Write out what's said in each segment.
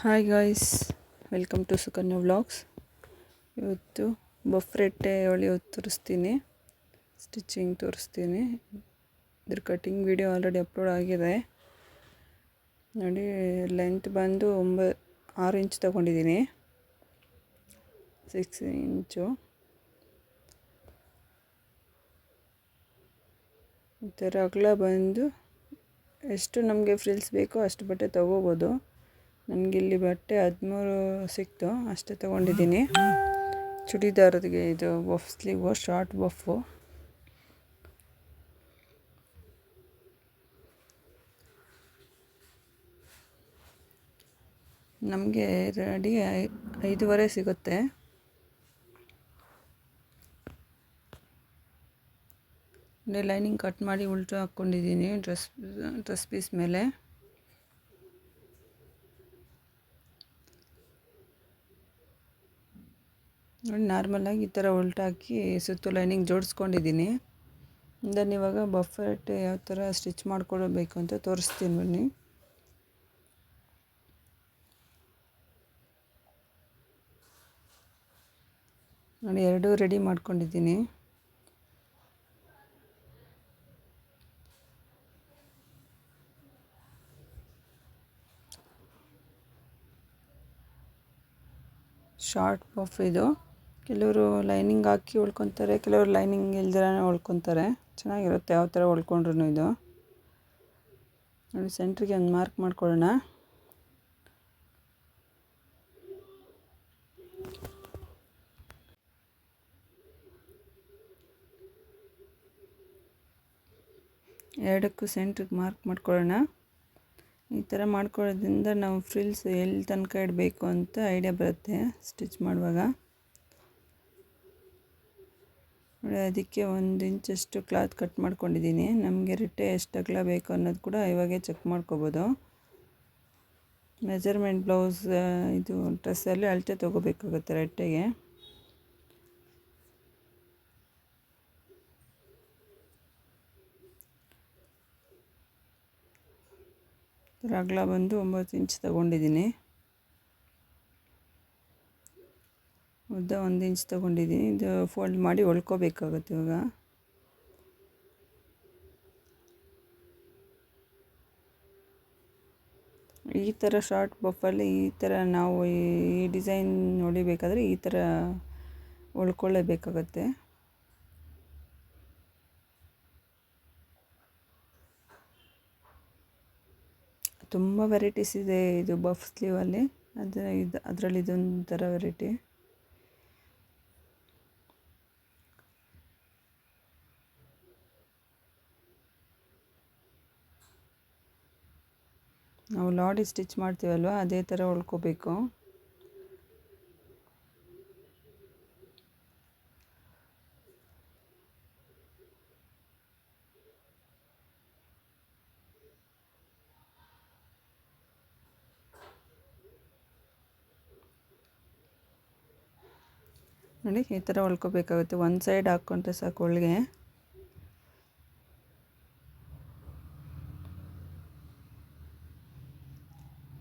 Hi guys welcome to Sukanya vlogs ಇವತ್ತು ಬಫ್ರೆಟ್ಟೆ ಹೊಲಿಯೋದು ತೋರಿಸ್ತೀನಿ ಸ್ಟಿಚಿಂಗ್ ತೋರಿಸ್ತೀನಿ. ಇದ್ರ ಕಟಿಂಗ್ ವಿಡಿಯೋ ಆಲ್ರೆಡಿ ಅಪ್ಲೋಡ್ ಆಗಿದೆ. ನೋಡಿ ಲೆಂತ್ ಬಂದು ಒಂಬ, ಆರು ಇಂಚ್ ತೊಗೊಂಡಿದ್ದೀನಿ. ಸಿಕ್ಸ್ ಇಂಚು ಈ ಥರ ಅಗಲ ಬಂದು ಎಷ್ಟು ನಮಗೆ ಫ್ರಿಲ್ಸ್ ಬೇಕೋ ಅಷ್ಟು ಬಟ್ಟೆ ತೊಗೋಬೋದು. ನನಗಿಲ್ಲಿ ಬಟ್ಟೆ ಹದಿಮೂರು ಸಿಕ್ತು, ಅಷ್ಟೇ ತೊಗೊಂಡಿದ್ದೀನಿ. ಚೂಡಿದಾರದಿಗೆ ಇದು ಬಫ್ ಸ್ಲೀವು, ಶಾರ್ಟ್ ಬಫ್ಫು. ನಮಗೆ ರೆಡಿ ಐದೂವರೆ ಸಿಗುತ್ತೆ. ಲೈನಿಂಗ್ ಕಟ್ ಮಾಡಿ ಉಲ್ಟು ಹಾಕ್ಕೊಂಡಿದ್ದೀನಿ, ಡ್ರೆಸ್ ಡ್ರೆಸ್ ಪೀಸ್ ಮೇಲೆ. ನೋಡಿ ನಾರ್ಮಲಾಗಿ ಈ ಥರ ಉಲ್ಟಾಕಿ ಸುತ್ತು ಲೈನಿಂಗ್ ಜೋಡಿಸ್ಕೊಂಡಿದ್ದೀನಿ. ದೆನ್ ಇವಾಗ ಬಫೆಟ್ ಯಾವ ಥರ ಸ್ಟಿಚ್ ಮಾಡ್ಕೊಳ್ಬೇಕು ಅಂತ ತೋರಿಸ್ತೀನಿ ಬನ್ನಿ. ನೋಡಿ, ಎರಡೂ ರೆಡಿ ಮಾಡ್ಕೊಂಡಿದ್ದೀನಿ. ಶಾರ್ಟ್ ಪಫ್ ಇದು. ಕೆಲವರು ಲೈನಿಂಗ್ ಹಾಕಿ ಉಳ್ಕೊತಾರೆ ಕೆಲವರು ಲೈನಿಂಗ್ ಇಲ್ದಿರ ಉಳ್ಕೊತಾರೆ ಚೆನ್ನಾಗಿರುತ್ತೆ ಯಾವ ಥರ ಉಳ್ಕೊಂಡ್ರೂ ಇದು. ನೋಡಿ, ಸೆಂಟ್ರಿಗೆ ಒಂದು ಮಾರ್ಕ್ ಮಾಡ್ಕೊಳ್ಳೋಣ. ಎರಡಕ್ಕೂ ಸೆಂಟ್ರಿಗೆ ಮಾರ್ಕ್ ಮಾಡ್ಕೊಳ್ಳೋಣ. ಈ ಥರ ಮಾಡ್ಕೊಳ್ಳೋದ್ರಿಂದ ನಾವು ಫ್ರಿಲ್ಸ್ ಎಲ್ಲಿ ತನಕ ಇಡಬೇಕು ಅಂತ ಐಡಿಯಾ ಬರುತ್ತೆ ಸ್ಟಿಚ್ ಮಾಡುವಾಗ. ನೋಡಿ, ಅದಕ್ಕೆ ಒಂದು ಇಂಚಷ್ಟು ಕ್ಲಾತ್ ಕಟ್ ಮಾಡ್ಕೊಂಡಿದ್ದೀನಿ ನಮಗೆ ರಿಟ್ಟೆ ಎಷ್ಟು ಅಗಲ ಬೇಕು ಅನ್ನೋದು ಕೂಡ ಇವಾಗೆ ಚೆಕ್ ಮಾಡ್ಕೋಬೋದು. ಮೆಜರ್ಮೆಂಟ್ ಬ್ಲೌಸ್ ಇದು ಡ್ರೆಸ್ಸಲ್ಲಿ ಅಳತೆ ತೊಗೋಬೇಕಾಗುತ್ತೆ ರಟ್ಟೆಗೆ. ಅಗಲ ಬಂದು ಒಂಬತ್ತು ಇಂಚ್ ತಗೊಂಡಿದ್ದೀನಿ ಉದ್ದ ಒಂದು ಇಂಚ್ ತೊಗೊಂಡಿದ್ದೀನಿ. ಇದು ಫೋಲ್ಡ್ ಮಾಡಿ ಹೊಳ್ಕೋಬೇಕಾಗುತ್ತೆ ಇವಾಗ. ಈ ಥರ ಶಾರ್ಟ್ ಬಫಲ್ಲಿ ಈ ಥರ ನಾವು ಈ ಡಿಸೈನ್ ಹೊಡಿಬೇಕಾದ್ರೆ ಈ ಥರ ಉಳ್ಕೊಳ್ಳೇಬೇಕಾಗತ್ತೆ ತುಂಬ ವೆರೈಟೀಸ್ ಇದೆ ಇದು ಬಫ್ ಸ್ಲೀವಲ್ಲಿ ಅದರ ಇದು ಅದರಲ್ಲಿ ಇದೊಂಥರ ವೆರೈಟಿ ನಾವು ಲಾಡಿ ಸ್ಟಿಚ್ ಮಾಡ್ತೀವಲ್ವ, ಅದೇ ಥರ ಹೊಳ್ಕೋಬೇಕು ನೋಡಿ, ಈ ಥರ ಹೊಳ್ಕೋಬೇಕಾಗುತ್ತೆ ಒಂದು ಸೈಡ್ ಹಾಕ್ಕೊಂಡ್ರೆ ಸಾಕು ಒಳಗೆ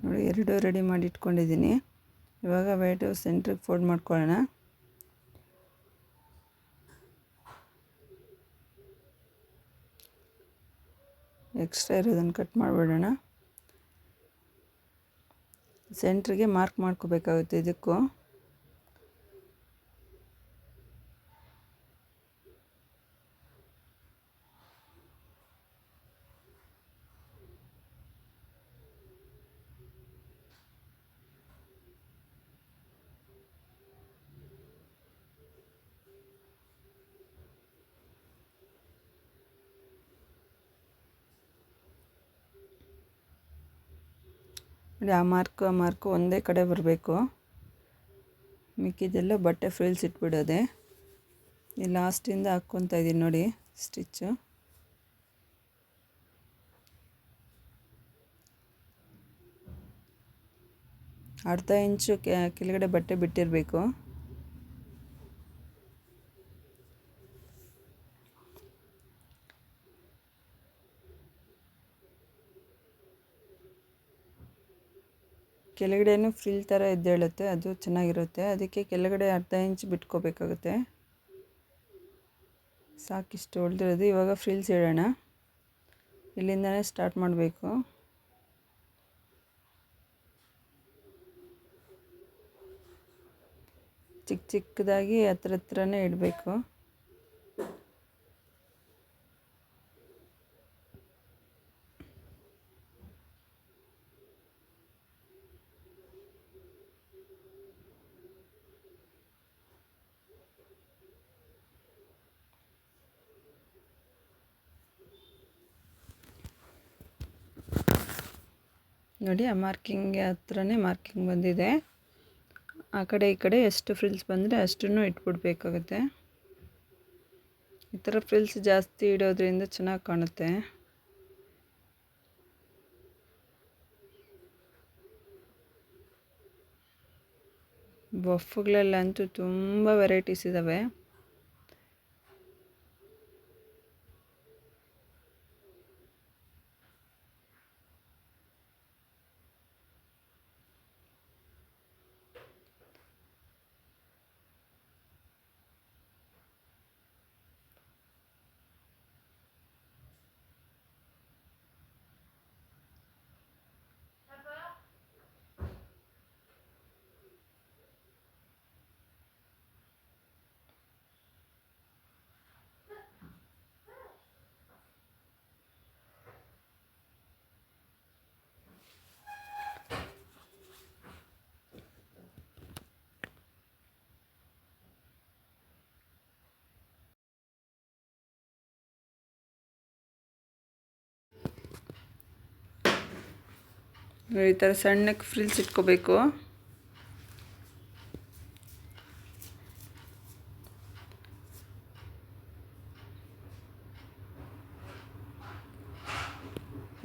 ನೋಡಿ ಎರಡು ರೆಡಿ ಮಾಡಿ ಇಟ್ಕೊಂಡಿದ್ದೀನಿ ಇವಾಗ ವೈಟು ಸೆಂಟ್ರಿಗೆ ಫೋಲ್ಡ್ ಮಾಡ್ಕೊಳ್ಳೋಣ. ಎಕ್ಸ್ಟ್ರಾ ಇರೋದನ್ನು ಕಟ್ ಮಾಡಿಬಿಡೋಣ. ಸೆಂಟ್ರಿಗೆ ಮಾರ್ಕ್ ಮಾಡ್ಕೋಬೇಕಾಗುತ್ತೆ ಇದಕ್ಕೂ. ನೋಡಿ ಆ ಮಾರ್ಕು ಆ ಮಾರ್ಕು ಒಂದೇ ಕಡೆ ಬರಬೇಕು. ಮಿಕ್ಕಿದೆಲ್ಲ ಬಟ್ಟೆ ಫ್ರಿಲ್ಸ್ ಇಟ್ಬಿಡೋದೆ. ಈ ಲಾಸ್ಟಿಂದ ಹಾಕ್ಕೊತಾ ಇದ್ದೀನಿ ನೋಡಿ ಸ್ಟಿಚ್ಚು ಅರ್ಧ ಇಂಚು ಕೆಳಗಡೆ ಬಟ್ಟೆ ಬಿಟ್ಟಿರಬೇಕು. ಕೆಳಗಡೆನೂ ಫ್ರಿಲ್ ಥರ ಎದ್ದೇಳುತ್ತೆ, ಅದು ಚೆನ್ನಾಗಿರುತ್ತೆ. ಅದಕ್ಕೆ ಕೆಳಗಡೆ ಅರ್ಧ ಇಂಚ್ ಬಿಟ್ಕೋಬೇಕಾಗುತ್ತೆ. ಸಾಕಿಷ್ಟು ಹೊಳ್ದಿರೋದು ಇವಾಗ ಫ್ರಿಲ್ಸ್ ಹೇಳೋಣ. ಇಲ್ಲಿಂದನೇ ಸ್ಟಾರ್ಟ್ ಮಾಡಬೇಕು. ಚಿಕ್ಕ ಚಿಕ್ಕದಾಗಿ ಹತ್ರ ಹತ್ರನೇ ಇಡಬೇಕು. ನೋಡಿ, ಆ ಮಾರ್ಕಿಂಗ್ ಹತ್ರನೇ ಮಾರ್ಕಿಂಗ್ ಬಂದಿದೆ. ಆ ಕಡೆ, ಈ ಕಡೆ ಎಷ್ಟು ಫ್ರಿಲ್ಸ್ ಬಂದರೆ ಅಷ್ಟನ್ನು ಇಟ್ಬಿಡ್ಬೇಕಾಗುತ್ತೆ. ಈ ಥರ ಫ್ರಿಲ್ಸ್ ಜಾಸ್ತಿ ಇಡೋದ್ರಿಂದ ಚೆನ್ನಾಗಿ ಕಾಣುತ್ತೆ. ಬಫ್ಗಳಲ್ಲಂತೂ ತುಂಬ ವೆರೈಟೀಸ್ ಇದ್ದಾವೆ ಈ ಥರ ಸಣ್ಣಕ್ಕೆ ಫ್ರಿಲ್ಸ್ ಇಟ್ಕೋಬೇಕು.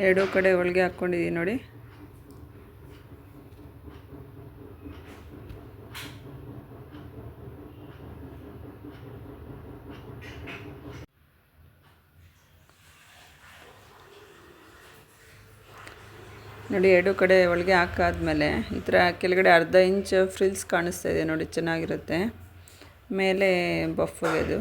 ಎರಡೂ ಕಡೆ ಒಳಗೆ ಹಾಕ್ಕೊಂಡಿದ್ದೀನಿ ನೋಡಿ. ನೋಡಿ, ಎರಡು ಕಡೆ ಒಳಗೆ ಹಾಕಾದ್ಮೇಲೆ ಈ ಥರ ಕೆಳಗಡೆ ಅರ್ಧ ಇಂಚ್ ಫ್ರಿಲ್ಸ್ ಕಾಣಿಸ್ತಾ ಇದೆ ನೋಡಿ, ಚೆನ್ನಾಗಿರುತ್ತೆ. ಮೇಲೆ ಬಫ್ ಅದು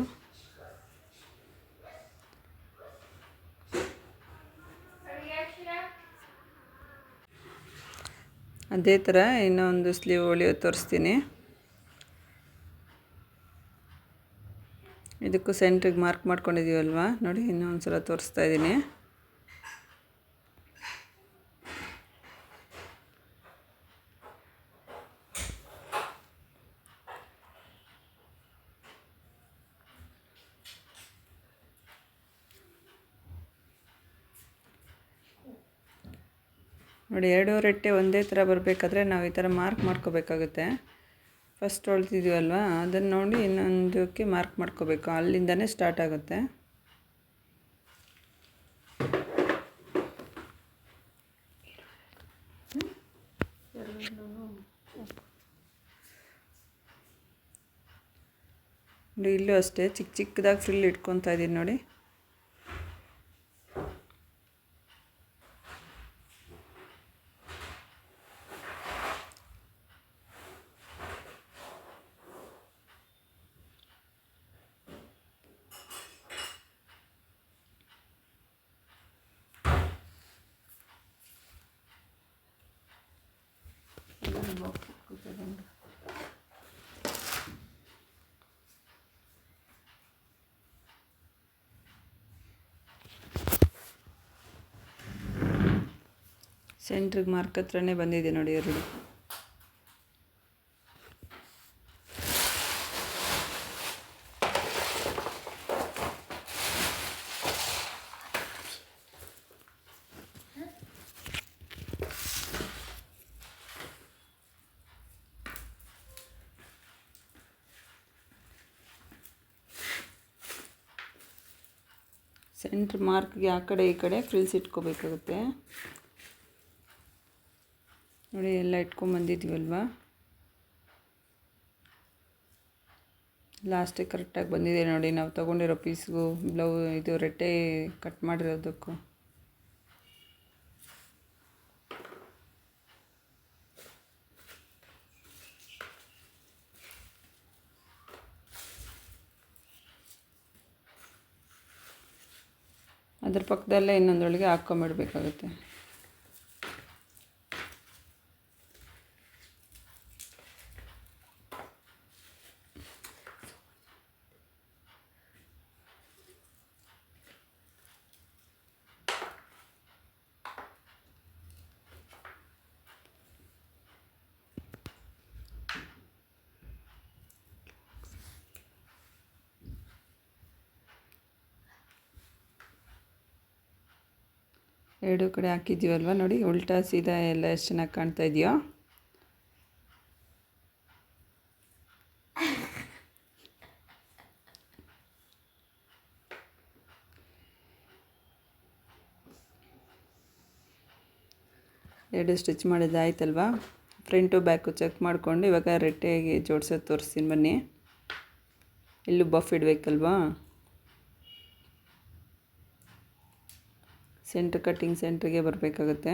ಅದೇ ಥರ ಇನ್ನೊಂದು ಸ್ಲೀವ್ ಹೊಲಿಯೋ ತೋರಿಸ್ತೀನಿ. ಇದಕ್ಕೂ ಸೆಂಟ್ರಿಗೆ ಮಾರ್ಕ್ ಮಾಡ್ಕೊಂಡಿದ್ದೀವಲ್ವ? ನೋಡಿ ಇನ್ನೊಂದು ಸಲ ತೋರಿಸ್ತಾ ಇದ್ದೀನಿ. ನೋಡಿ, ಎರಡೂ ರೆಟ್ಟೆ ಒಂದೇ ಥರ ಬರಬೇಕಾದ್ರೆ ನಾವು ಈ ಥರ ಮಾರ್ಕ್ ಮಾಡ್ಕೋಬೇಕಾಗುತ್ತೆ. ಫಸ್ಟ್ ಹೊಳ್ತಿದ್ದೀವಲ್ವ ಅದನ್ನು ನೋಡಿ ಇನ್ನೊಂದಕ್ಕೆ ಮಾರ್ಕ್ ಮಾಡ್ಕೋಬೇಕು. ಅಲ್ಲಿಂದನೇ ಸ್ಟಾರ್ಟ್ ಆಗುತ್ತೆ. ನೋಡಿ, ಇಲ್ಲೂ ಅಷ್ಟೇ. ಚಿಕ್ಕ ಚಿಕ್ಕದಾಗಿ ಫ್ರಿಲ್ ಇಟ್ಕೊತಾ ಇದ್ದೀನಿ ನೋಡಿ. ಸೆಂಟ್ರಿಗೆ ಮಾರ್ಕ್ ಹತ್ರನೇ ಬಂದಿದೆ ನೋಡಿ ಎರಡು. ಸೆಂಟ್ರ್ ಮಾರ್ಕ್ಗೆ ಆ ಕಡೆ, ಈ ಕಡೆ ಫ್ರಿಲ್ಸ್ ಇಟ್ಕೋಬೇಕಾಗುತ್ತೆ. ನೋಡಿ, ಎಲ್ಲ ಇಟ್ಕೊಂಬಂದಿದ್ವಲ್ವ ಲಾಸ್ಟಿಗೆ ಕರೆಕ್ಟಾಗಿ ಬಂದಿದೆ ನೋಡಿ. ನಾವು ತೊಗೊಂಡಿರೋ ಪೀಸ್ಗೂ ಬ್ಲೌ ಇದು ರೆಟ್ಟೆ ಕಟ್ ಮಾಡಿರೋದಕ್ಕೂ. ಅದ್ರ ಪಕ್ಕದಲ್ಲೇ ಇನ್ನೊಂದರೊಳಗೆ ಹಾಕ್ಕೊಂಬಿಡ್ಬೇಕಾಗುತ್ತೆ. ಎರಡು ಕಡೆ ಹಾಕಿದ್ದೀವಲ್ವ? ನೋಡಿ, ಉಲ್ಟಾ ಸೀದಾ ಎಲ್ಲ ಎಷ್ಟು ಚೆನ್ನಾಗಿ ಕಾಣ್ತಾ ಇದೆಯೋ? ಎರಡು ಸ್ಟಿಚ್ ಮಾಡಿದ್ದಾಯ್ತಲ್ವ ಫ್ರಂಟು ಬ್ಯಾಕು ಚೆಕ್ ಮಾಡಿಕೊಂಡು ಇವಾಗ ರೆಟ್ಟೆಗೆ ಜೋಡಿಸೋದು ತೋರಿಸ್ತೀನಿ ಬನ್ನಿ. ಇಲ್ಲೂ ಬಫ್ ಇಡಬೇಕಲ್ವಾ? ಸೆಂಟ್ರ್ ಕಟ್ಟಿಂಗ್ ಸೆಂಟ್ರಿಗೆ ಬರಬೇಕಾಗುತ್ತೆ.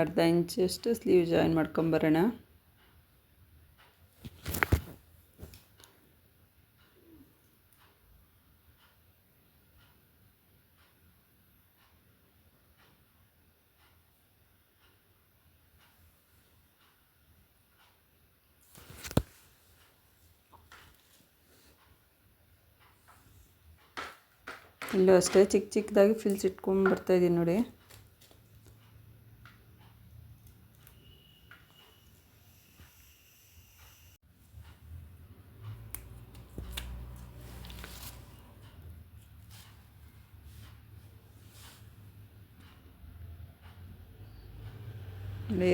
ಅರ್ಧ ಇಂಚಷ್ಟು ಸ್ಲೀವ್ ಜಾಯಿನ್ ಮಾಡ್ಕೊಂಬರೋಣ. ಇಲ್ಲೂ ಅಷ್ಟೇ ಚಿಕ್ಕ ಚಿಕ್ಕದಾಗಿ ಫಿಲ್ಸ್ ಇಟ್ಕೊಂಡು ಬರ್ತಾಯಿದ್ದೀನಿ ನೋಡಿ.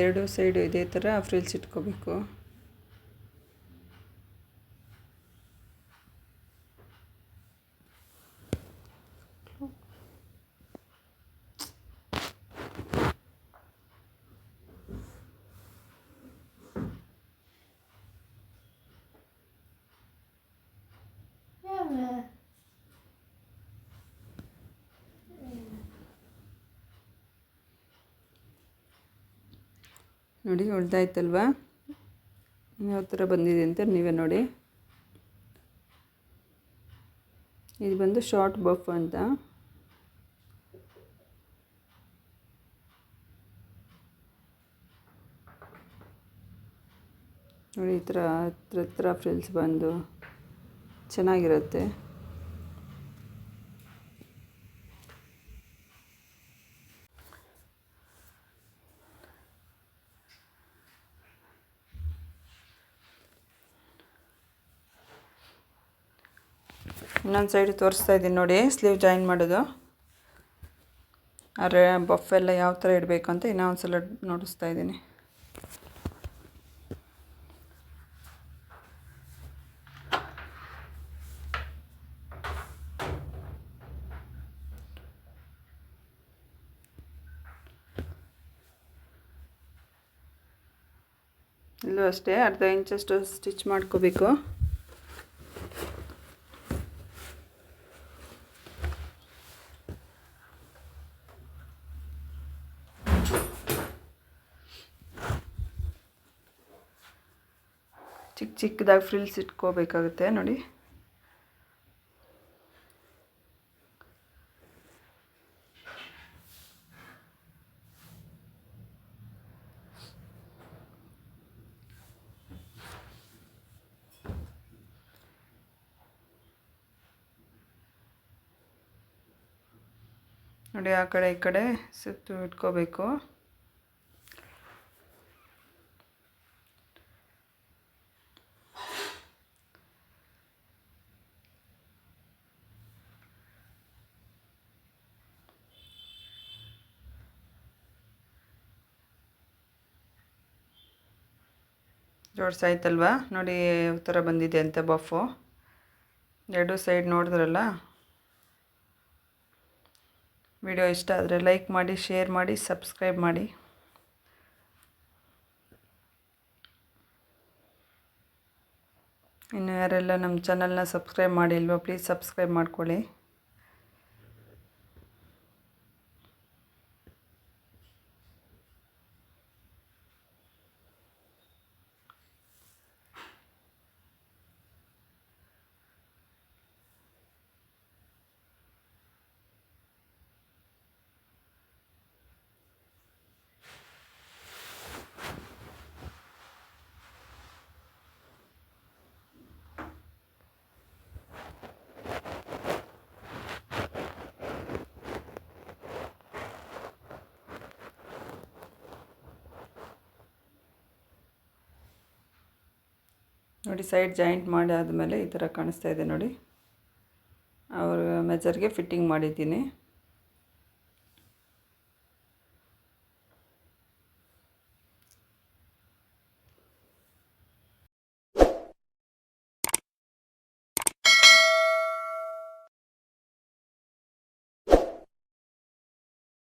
ಎರಡು ಸೈಡು ಇದೇ ಥರ ಫ್ರಿಲ್ಸ್ ಇಟ್ಕೋಬೇಕು. ನೋಡಿ, ಉಳ್ದಾಯ್ತಲ್ವಾ? ಯಾವ ಥರ ಬಂದಿದೆ ಅಂತ ನೀವೇ ನೋಡಿ. ಇದು ಬಂದು ಶಾರ್ಟ್ ಬಫ್ ಅಂತ. ನೋಡಿ, ಈ ಥರ, ಹತ್ರ ಹತ್ರ ಫ್ರಿಲ್ಸ್ ಬಂದು ಚೆನ್ನಾಗಿರುತ್ತೆ. ಇನ್ನೊಂದು ಸೈಡ್ ತೋರಿಸ್ತಾ ಇದ್ದೀನಿ ನೋಡಿ ಸ್ಲೀವ್ ಜಾಯಿನ್ ಮಾಡೋದು. ಅರೆ ಬಫ್ ಎಲ್ಲ ಯಾವ ಥರ ಇಡಬೇಕು ಅಂತ ಇನ್ನೊಂದು ಸಲ ನೋಡಿಸ್ತಾ ಇದ್ದೀನಿ. ಇಲ್ಲೂ ಅಷ್ಟೇ, ಅರ್ಧ ಇಂಚಷ್ಟು ಸ್ಟಿಚ್ ಮಾಡ್ಕೋಬೇಕು. ಚಿಕ್ಕದಾಗಿ ಫ್ರಿಲ್ಸ್ ಇಟ್ಕೋಬೇಕಾಗುತ್ತೆ ನೋಡಿ. ನೋಡಿ ಆ ಕಡೆ ಈ ಕಡೆ ಸುತ್ತು ಇಟ್ಕೋಬೇಕು. ಜೋಡ್ಸಾಯ್ತಲ್ವಾ ನೋಡಿ ಯಾವ ಥರ ಬಂದಿದೆ ಅಂತ ಬಫು. ಎರಡು ಸೈಡ್ ನೋಡಿದ್ರಲ್ಲ? ವಿಡಿಯೋ ಇಷ್ಟ ಆದರೆ ಲೈಕ್ ಮಾಡಿ, ಶೇರ್ ಮಾಡಿ, ಸಬ್ಸ್ಕ್ರೈಬ್ ಮಾಡಿ. ಇನ್ನು ಯಾರೆಲ್ಲ ನಮ್ಮ ಚಾನಲ್ನ ಸಬ್ಸ್ಕ್ರೈಬ್ ಮಾಡಿಲ್ವೋ, ಪ್ಲೀಸ್ ಸಬ್ಸ್ಕ್ರೈಬ್ ಮಾಡ್ಕೊಳ್ಳಿ. ನೋಡಿ ಸೈಡ್ ಜಾಯಿಂಟ್ ಮಾಡಿ ಆದಮೇಲೆ ಈ ಥರ ಕಾಣಿಸ್ತಾ ಇದೆ ನೋಡಿ. ಅವ್ರ ಮೆಜರ್ಗೆ ಫಿಟ್ಟಿಂಗ್ ಮಾಡಿದ್ದೀನಿ.